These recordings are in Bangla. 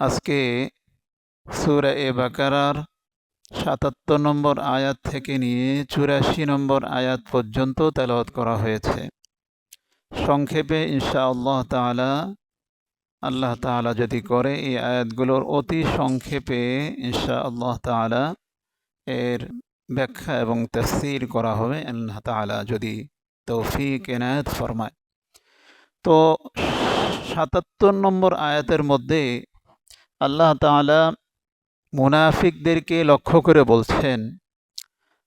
আজকে সুরা এ বাকারার সাতাত্তর নম্বর আয়াত থেকে নিয়ে চুরাশি নম্বর আয়াত পর্যন্ত তেলাওয়াত করা হয়েছে। সংক্ষেপে ইনশা আল্লাহ তালা আল্লাহ তালা যদি করে এই আয়াতগুলোর অতি সংক্ষেপে ইনশা আল্লাহ তালা এর ব্যাখ্যা এবং তফসির করা হবে, আল্লাহ তালা যদি তৌফিক এনায়ত ফরমায়। তো সাতাত্তর নম্বর আয়াতের মধ্যে আল্লাহ তালা মুনাফিকদেরকে লক্ষ্য করে বলছেন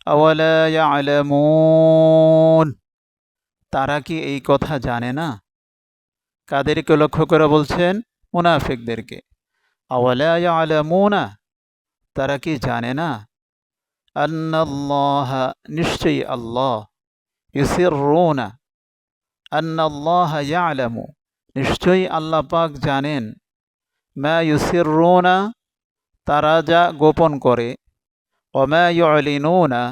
আলামুন তারা কি এই কথা জানে না? কাদেরকে লক্ষ্য করে বলছেন, মুনাফিকদেরকে। আলামুনা তারা কি জানে না? আন্নাল্লাহ, নিশ্চয়ই আল্লাহ। ইসির রোনা আন্নাল্লাহ ইয়ালামু। নিশ্চয়ই আল্লাহ পাক জানেন। মা ইউসির রোনা তারা যা গোপন করে অমা ইউলিনুনা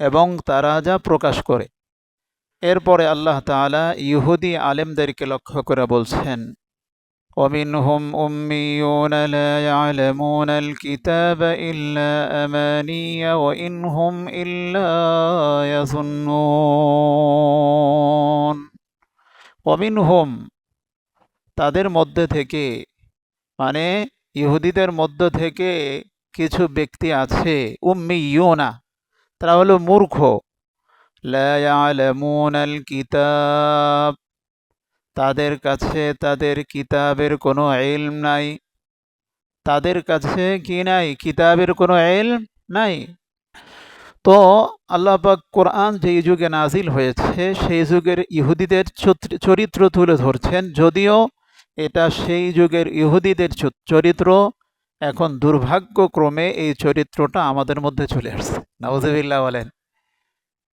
এবং তারা যা প্রকাশ করে এরপরে আল্লাহ তাআলা ইহুদি আলেমদেরকে লক্ষ্য করে বলছেন ومنهم أميون لا يعلمون الكتاب إلا أماني وإن هم إلا يظنون ومنهم তাদের মধ্যে থেকে মানে ইহুদিদের মধ্য থেকে কিছু ব্যক্তি আছে উম্মি ইউনা তারা হলো মূর্খ। কিতাব, তাদের কাছে তাদের কিতাবের কোনো এলম নাই। তাদের কাছে কি নাই? কিতাবের কোনো এলম নাই। তো আল্লাহ পাক কোরআন যেই যুগে নাজিল হয়েছে, সেই যুগের ইহুদিদের চরিত্র তুলে ধরছেন, যদিও এটা সেই যুগের ইহুদিদের চরিত্র। এখন দুর্ভাগ্যক্রমে এই চরিত্রটা আমাদের মধ্যে চলে আসছে। নওয়াজবিল্লা বলেন,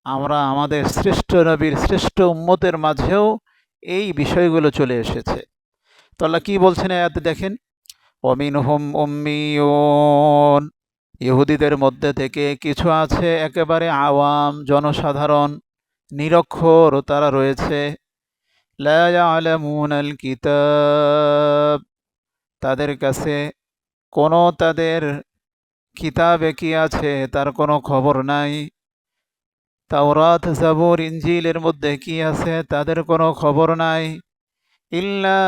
আমরা আমাদের শ্রেষ্ঠ নবীর শ্রেষ্ঠ উম্মতের মাঝেও এই বিষয়গুলো চলে এসেছে। তো আল্লাহ কী বলছেন এতে দেখেন? অমিন হোম অম্মিয়ন ইহুদিদের মধ্যে থেকে কিছু আছে একেবারে আওয়াম, জনসাধারণ, নিরক্ষর তারা রয়েছে। লায়ালামুনাল কিতাব তাদের কাছে কোনো তাদের কিতাবে কি আছে, তার কোনো খবর নাই। তাওরাত, জাবুর ইঞ্জিলের মধ্যে কি আছে, তাদের কোনো খবর নাই। ইল্লা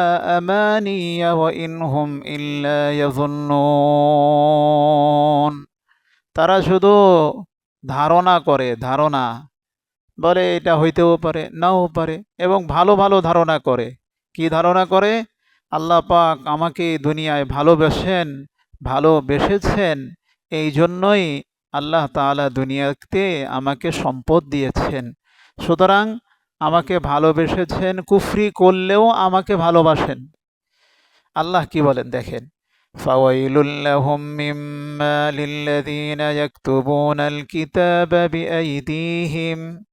ইনহুম ইল্লা তারা শুধু ধারণা করে, ধারণা। বলে, এটা হইতেও পারে, নাও পারে। এবং ভালো ভালো ধারণা করে। কি ধারণা করে? আল্লাহ পাক আমাকে দুনিয়ায় ভালোবেসেন ভালোবেসেছেন, এই জন্যই আল্লাহ তালা দুনিয়াতে আমাকে সম্পদ দিয়েছেন। সুতরাং আমাকে ভালোবেসেছেন, কুফরি করলেও আমাকে ভালোবাসেন। আল্লাহ কি বলেন দেখেন বিআইদিহিম।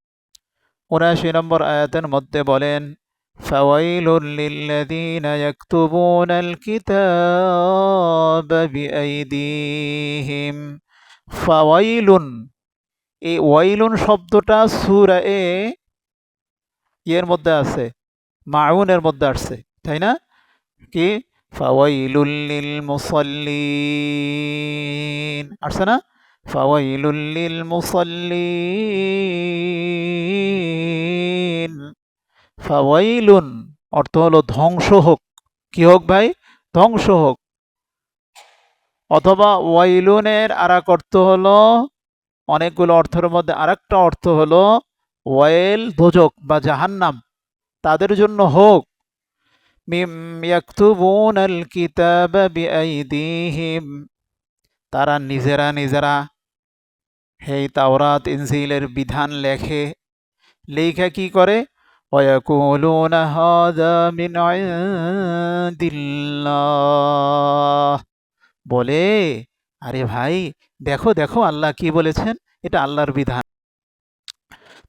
উনাশি নম্বর আয়াতের মধ্যে বলেন ফাওয়াইলুল লিল্লাযীনা ইয়াকতুবুনাল কিতাবা বিআইদিহিম ফাওয়াইলুন এই ওয়াইলুন শব্দটা সুরা এ ইয়ের মধ্যে আছে মাউনের মধ্যে আসছে তাই না কি ফাওয়াইলুল্লিল মুসল্লিন আসছে না ফাওয়াইলুল্লিল মুসল্লিন। ফাওয়াইলুন অর্থ হলো ধ্বংস হোক। কি হোক ভাই? ধ্বংস হোক। অথবা ওয়াইলুনের আর এক অর্থ হলো, অনেকগুলো অর্থের মধ্যে আরেকটা অর্থ হলো ওয়েল দোজক বা জাহান্নাম। তাদের জন্য হোক। তারা নিজেরা নিজেরা হেই তাওরাত ইনজিলের বিধান লেখে লেখা কি করে ويقولون هذا من عند الله বলে আরে ভাই দেখো দেখো আল্লাহ কি বলেছেন এটা আল্লাহর বিধান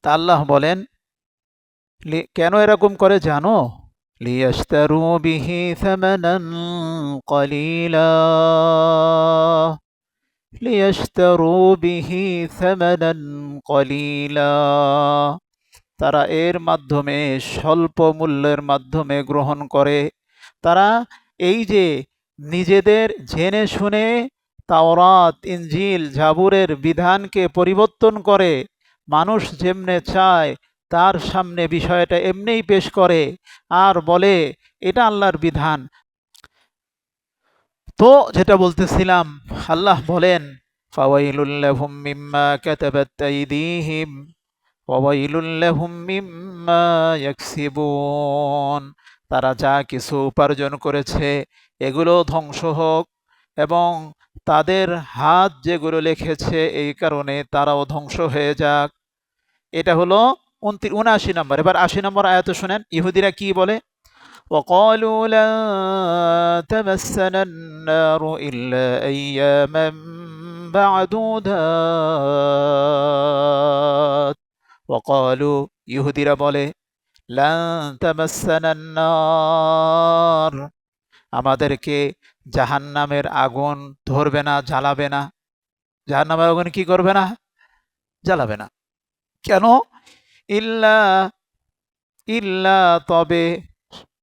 তা আল্লাহ বলেন কেন এরকম করে জানো লিয়াস্তারু বিহি সামানান কলিলা লিয়াস্তারু বিহি সামানান কলিলা তারা এর মাধ্যমে স্বল্প মূল্যের মাধ্যমে গ্রহণ করে। তারা এই যে নিজেদের জেনে শুনে তাওরাত ইঞ্জিল জাবুরের বিধানকে পরিবর্তন করে, মানুষ যেমনে চায় তার সামনে বিষয়টা এমনিই পেশ করে, আর বলে, এটা আল্লাহর বিধান। তো যেটা বলতেছিলাম, আল্লাহ বলেন মিম্মা তারা যা কিছু উপার্জন করেছে, এগুলো ধ্বংস হোক এবং তাদের হাত যেগুলো লিখেছে এই কারণে তারাও ধ্বংস হয়ে যাক। এটা হলো উনআশি নম্বর। এবার আশি নম্বর আয়াত শুনেন, ইহুদিরা কি বলে? وقالوا لن تمسنا النار إلا أياما معدودات وقالوا ইহুদিরা বলে লান তামাসানা النار আমাদেরকে জাহান্নামের আগুন ধরবে না জ্বালাবে না জাহান্নামের আগুন কি করবে না জ্বালাবে না কেন ইল্লা ইল্লা তবে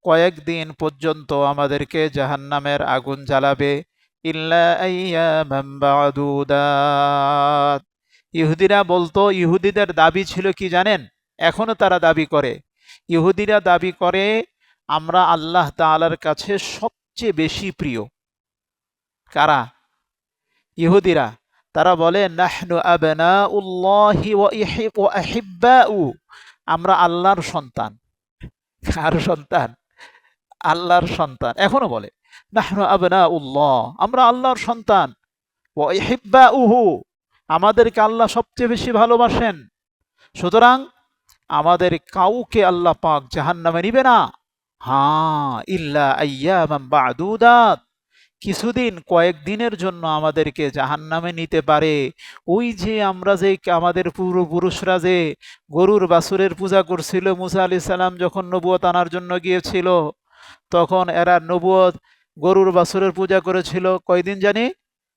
কয়েকদিন পর্যন্ত আমাদেরকে জাহান্নামের আগুন জ্বালাবে। ইহুদিরা বলতো, ইহুদিদের দাবি ছিল কি জানেন? এখনও তারা দাবি করে। ইহুদিরা দাবি করে, আমরা আল্লাহ তাআলার কাছে সবচেয়ে বেশি প্রিয়। কারা? ইহুদিরা। তারা বলে, নাহনু আবনা আহিব্বাউ। আমরা আল্লাহর সন্তান। কার সন্তান? আল্লাহর সন্তান। এখনও বলে, নাহনু আবনা উল্লাহ আমরা আল্লাহর সন্তান। ওয়া ইহিব্বাউহু আমাদেরকে আল্লাহ সবচেয়ে বেশি ভালোবাসেন। সুতরাং আমাদের কাউকে আল্লাহ পাক জাহান্নামে নিবে না। হ্যাঁ ইল্লা আইয়ামাম বাদুদাত। কিছুদিন কয়েকদিনের জন্য আমাদেরকে জাহান্নামে নিতে পারে। ওই যে আমরা যে আমাদের পূর্বপুরুষরা যে গরুর বাসুরের পূজা করছিল, মুসা আলি সাল্লাম যখন নবুয়ত আনার জন্য গিয়েছিল তখন এরা নবুয়ত গরুর বাসুরের পূজা করেছিল কয়দিন জানি?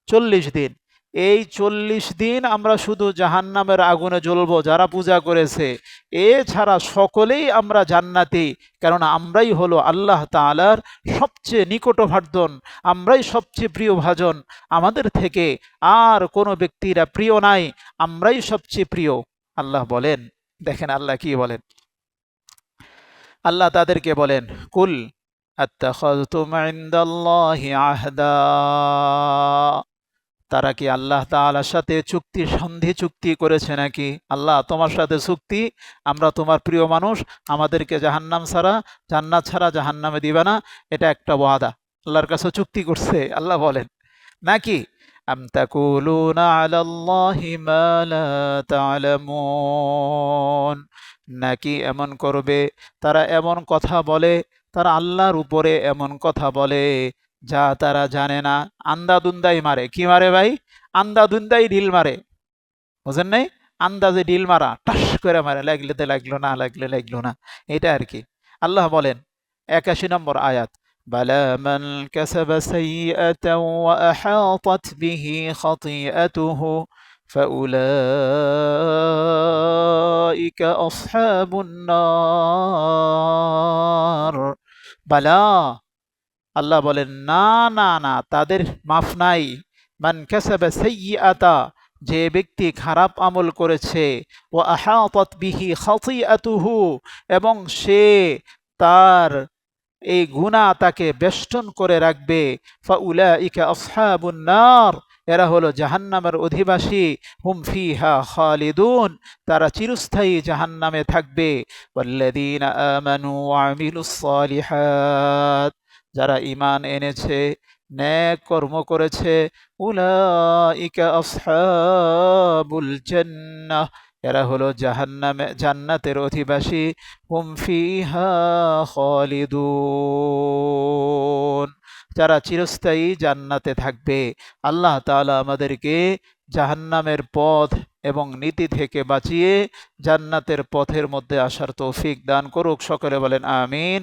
চল্লিশ দিন। এই চল্লিশ দিন আমরা শুধু জাহান্নামের আগুনে জ্বলব যারা পূজা করেছে। এছাড়া সকলেই আমরা জান্নাতি কারণ আমরাই হলো আল্লাহ তালার সবচেয়ে নিকটভার্জন আমরাই সবচেয়ে প্রিয় ভাজন আমাদের থেকে আর কোনো ব্যক্তিরা প্রিয় নাই, আমরাই সবচেয়ে প্রিয়। আল্লাহ বলেন, দেখেন আল্লাহ কি বলেন? আল্লাহ তাদেরকে বলেন, কুল তারা কি আল্লাহ তাআলার সাথে চুক্তি, সন্ধি চুক্তি করেছে নাকি? আল্লাহ তোমার সাথে চুক্তি, আমরা তোমার প্রিয় মানুষ, আমাদেরকে জাহান্নাম ছাড়া, জান্নাত ছাড়া জাহান্নামে দিবে না, এটা একটা ওয়াদা। আল্লাহর কাছে চুক্তি করছে, আল্লাহ বলেন। নাকি? আম নাকি এমন করবে? তারা এমন কথা বলে তারা আল্লাহর উপরে এমন কথা বলে যা তারা জানে না আন্দাদুন্দাই মারে কি মারে ভাই আন্দাদুন্দাই ঢিল মারে বুঝেন নাই আন্দাজে ঢিল মারা টাস করে মারে লাগলে তো লাগলো না লাগলে লাগলো না এটা আর কি আল্লাহ বলেন একাশি নম্বর আয়াত بلى من كسب سيئة وأحاطت به خطيئته فأولئك أصحاب النار বালা। আল্লাহ বলেন, না না না, তাদের মাফ নাই। মান কেসাবে সেই আতা যে ব্যক্তি খারাপ আমল করেছে ও আহাতত বিহি আতুহু এবং সে তার এই গুণা তাকে বেষ্টন করে রাখবে ফাউলা ইকা আসহাবুন্নার এরা হলো জাহান্নামের অধিবাসী। হুমফি হা খালিদুন, তারা চিরস্থায়ী জাহান্নামে থাকবে। যারা ইমান এনেছে, ন্যাক কর্ম করেছে, উলাইকা এরা হলো জাহান্নামে, জান্নাতের অধিবাসী। হুম ফিহা খালিদুন। যারা চিরস্থায়ী জান্নাতে থাকবে, আল্লাহ তালা আমাদেরকে জাহান্নামের পথ এবং নীতি থেকে বাঁচিয়ে জান্নাতের পথের মধ্যে আসার তৌফিক দান করুক। সকলে বলেন, আমিন।